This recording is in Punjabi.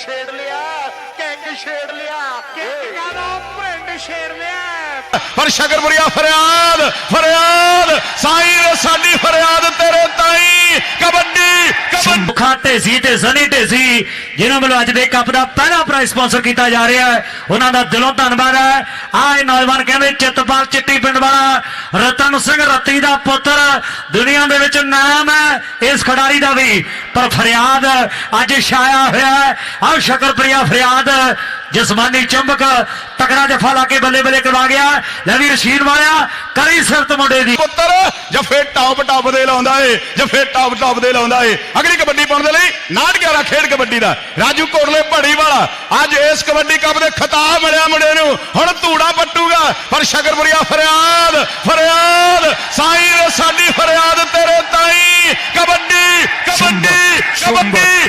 ਛੇੜ ਲਿਆ ਕਿੰਗ ਛੇੜ ਲਿਆ ਕਿੰਗਾਂ ਦਾ ਪਿੰਡ ਛੇੜ ਲਿਆ। ਪਰ ਸ਼ਕਰਪੁਰੀਆ ਫਰਿਆਦ ਫਰਿਆਦ ਸਾਈਂ ਰੇ ਸਾਡੀ ਫਰਿਆਦ ਤੇਰੇ ਤਾਈ ਕਬੱਡੀ ਕਬੱਡੀ। ਮੁਖਾ ਢੇਸੀ ਤੇ ਸਨੀ ਢੇਸੀ ਜਿਨ੍ਹਾਂ ਵੱਲੋਂ ਅੱਜ ਦੇ ਕੱਪ ਦਾ ਪਹਿਲਾ ਪ੍ਰਾਈਜ਼ ਸਪਾਂਸਰ ਕੀਤਾ ਜਾ ਰਿਹਾ ਹੈ ਉਹਨਾਂ ਦਾ ਦਿਲੋਂ ਧੰਨਵਾਦ ਹੈ। ਆਹ ਨੌਜਵਾਨ ਕਹਿੰਦੇ ਚਿੱਤਪਾਲ ਚਿੱਟੀ ਪਿੰਡ ਵਾਲਾ ਰਤਨ ਸਿੰਘ ਰਤੀ ਦਾ ਪੁੱਤਰ ਦੁਨੀਆ ਦੇ ਵਿੱਚ ਨਾਮ ਹੈ, ਇਸ ਖਿਡਾਰੀ ਦਾ ਵੀ। ਪਰ ਫਰਿਆਦ ਅੱਜ ਛਾਇਆ ਹੋਇਆ ਹੈ। ਆਹ ਸ਼ਕਰਪ੍ਰਿਆ ਫਰਿਆਦ, ਜਸਮਾਨੀ ਚੁੰਬਕ ਤਕੜਾ ਜਫਾ ਲਾ ਕੇ ਬੱਲੇ ਬੱਲੇ ਕਰਵਾ ਗਿਆ। ਲੈ ਵੀ ਰਸ਼ੀਦ ਵਾਲਿਆ, ਕਰੀ ਸਿਫਤ ਮੁੰਡੇ ਦੀ। ਪੁੱਤਰ ਜਫੇ ਟਾਪ ਟਾਪ ਦੇ ਲਾਉਂਦਾ ਏ ਜਫੇ ਟਾਪ ਟਾਪ ਦੇ ਲਾਉਂਦਾ ਏ। ਅਗਲੀ ਕਬੱਡੀ ਪਾਉਣ ਦੇ ਲਈ 911 ਖੇਡ ਕਬੱਡੀ ਦਾ। ਰਾਜੂ ਕੋਟਲੇ ਭੜੀ ਵਾਲਾ, ਅੱਜ ਇਸ ਕਬੱਡੀ ਕੱਪ ਦੇ ਖਿਤਾਬ ਮਿਲਿਆ ਮੁੰਡੇ ਨੂੰ। ਹੁਣ ਧੂੜਾ ਪੱਟੂਗਾ, ਪਰ ਸ਼ਕਰਪੁਰੀਆ ਫਰਿਆਦ ਫਰਿਆਦ, ਸਾਈਂ ਸਾਡੀ ਫਰਿਆਦ ਤੇਰੇ ਤਾਈ ਕਬੱਡੀ ਕਬੱਡੀ